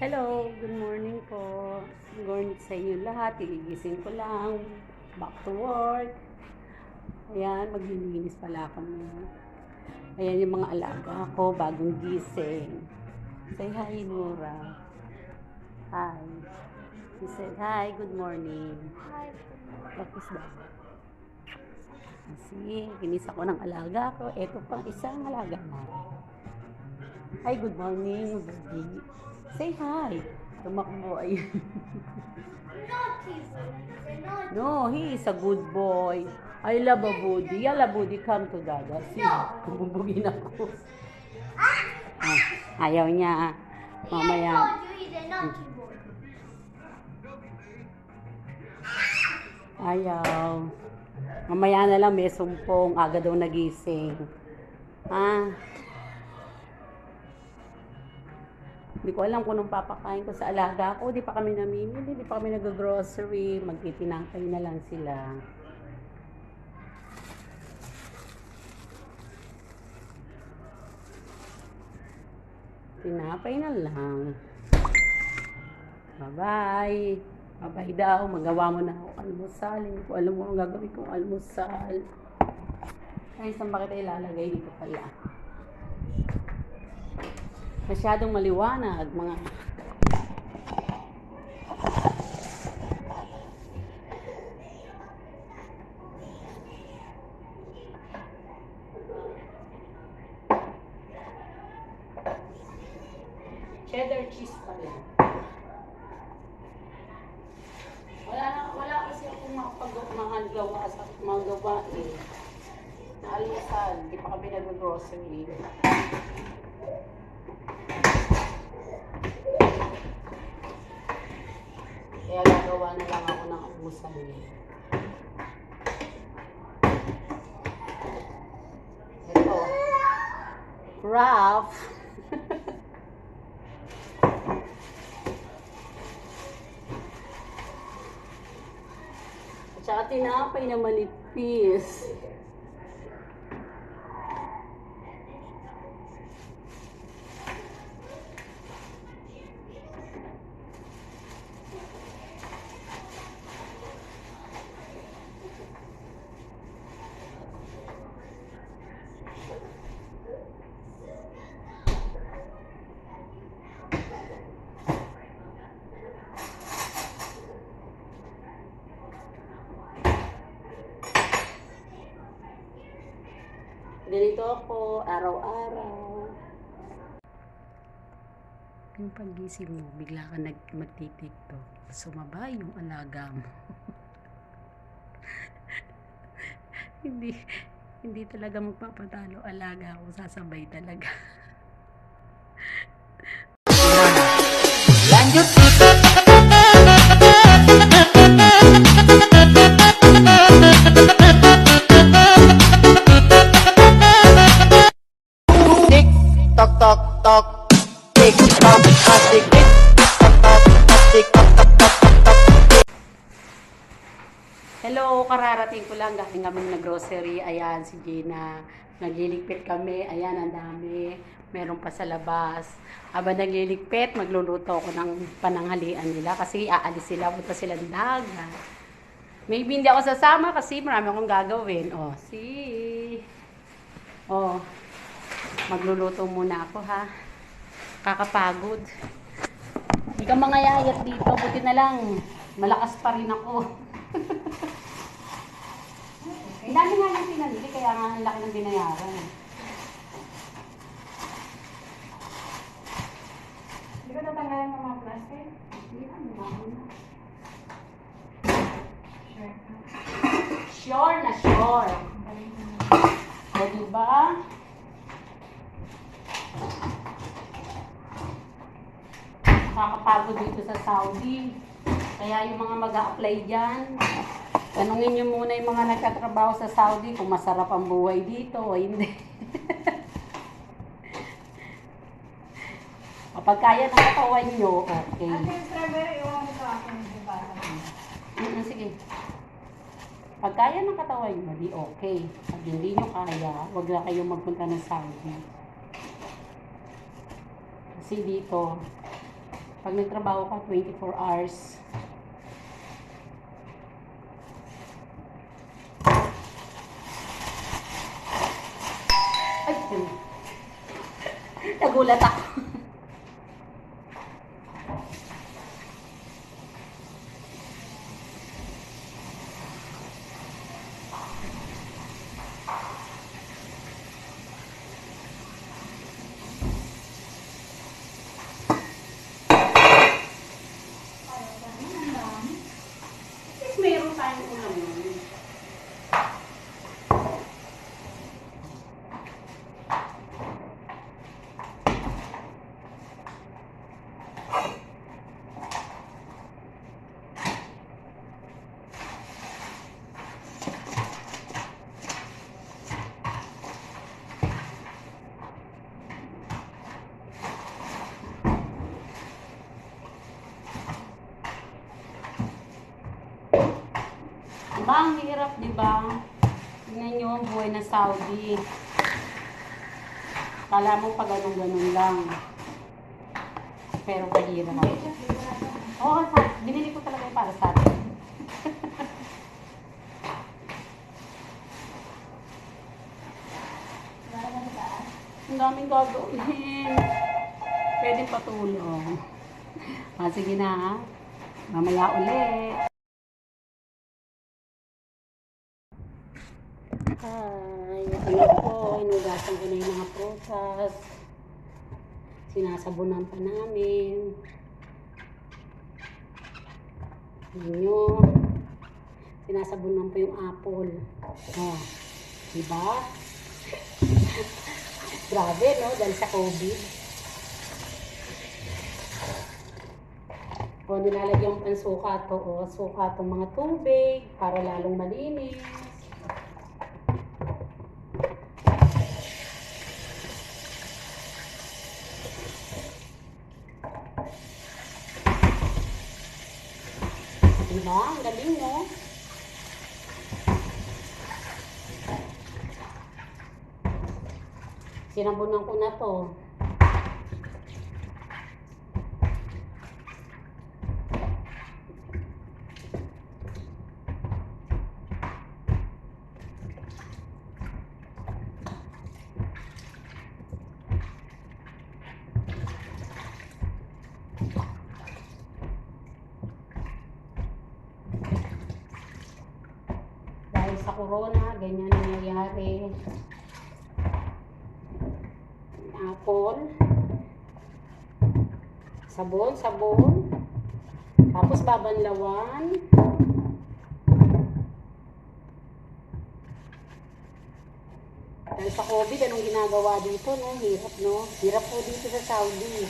Hello, good morning po. Good morning sa inyo lahat. Igigising ko lang. Back to work. Ayan, maglilinis pala kami. Ayan yung mga alaga ko, bagong gising. Say hi, Nora. Hi. She said, hi, good morning. Tapos ba? Kasi, kinis ako ng alaga ko. Ito pang isang alaga na. Hi, good morning, baby. Say hi. Tumakbo, ayun. No, he is a good boy. I love a Buddy. Yala, Buddy, come to Dada. See, kumubugin ako. Ah, ayaw niya. Mamaya. Ayaw. Mamaya na lang may sumpong. Aga daw nagising. Ah. Hindi ko alam kung anong papakain ko sa alaga ko. Di pa kami namimili. Di pa kami nag-grocery. Magtitinapay na lang sila. Tinapay na lang. Bye-bye. Bye-bye daw. Magawa mo na ako almusal. Hindi ko alam mo ang gagawin kong almusal. Ay, saan ba kita ilalagay dito pala? Masyadong maliwanag, mga... Cheddar cheese pala. Wala na, wala kasi akong makapag mga gawa sa mga gawa eh. Naalisan, di pa kami nag-grocery. Kaya gagawa na lang almusal eh. Ito. Ralph. At saka tinapay na manipis. Ganito ako, araw-araw. Yung pagising mo, bigla ka nag magtitiktok. Sumaba yung alaga mo. hindi, hindi talaga magpapatalo alaga ako. Sasabay talaga. Hello, kararating ko lang. Galing kami na grocery. Ayan, si Gina. Nagliligpit kami. Ayan, ang dami. Meron pa sa labas. Aba nagliligpit, magluluto ako ng pananghalian nila kasi aalis sila, punta sila ng dagat. Maybe hindi ako sasama kasi marami akong gagawin. Oh, si... Oh, magluluto muna ako ha. Kakapagod. Hindi ka mga yayat dito. Buti na lang. Malakas pa rin ako. Ang dami nga yung pinamili, kaya nga ang laki ng binayaran. Hindi ko tatanggalin ng mga plastic. Hindi na, lumago na. Sure. Sure na sure. O, diba? Nakakapagod dito sa Saudi. Kaya yung mga mag apply dyan, tanungin nyo muna yung mga nagtatrabaho sa Saudi kung masarap ang buhay dito o hindi. Kapag kaya ng katawan nyo, okay. Ate, strawberry, iwan mo sa akin. Di ba? Mm, sige. Pag kaya ng katawan nyo, di okay. Pag hindi nyo kaya, wag na kayong magpunta ng Saudi. Kasi dito, Pag nagtrabaho ka, 24 hours. Nagulat ako. At Diba, ang hirap, di ba? Tingnan nyo ang buhay ng Saudi. Kala mo pa ganun-ganun lang. Pero mahirap. Oo, sa, binili ko talaga yung para sa atin. Ang daming gagawin. Pwede patulong. Ah, sige na ha. Mamaya ulit. Hi, na po. Inugasan ko na yung mga prutas. Sinasabunan pa namin. Ninyo. Sinasabunan pa yung apple. Oh, diba? Grabe, no? Dahil sa COVID. O, nilalagyan ko ng suka to. O, suka to mga tubig para lalong malinis. Diba? Ang galing, no? Sinabunan ko na to. Sa corona, ganyan ang nangyayari. Apple. Sabon, sabon. Tapos babanlawan. Dahil sa COVID, anong ginagawa dito, no? Hirap, no? Hirap po dito sa Saudi.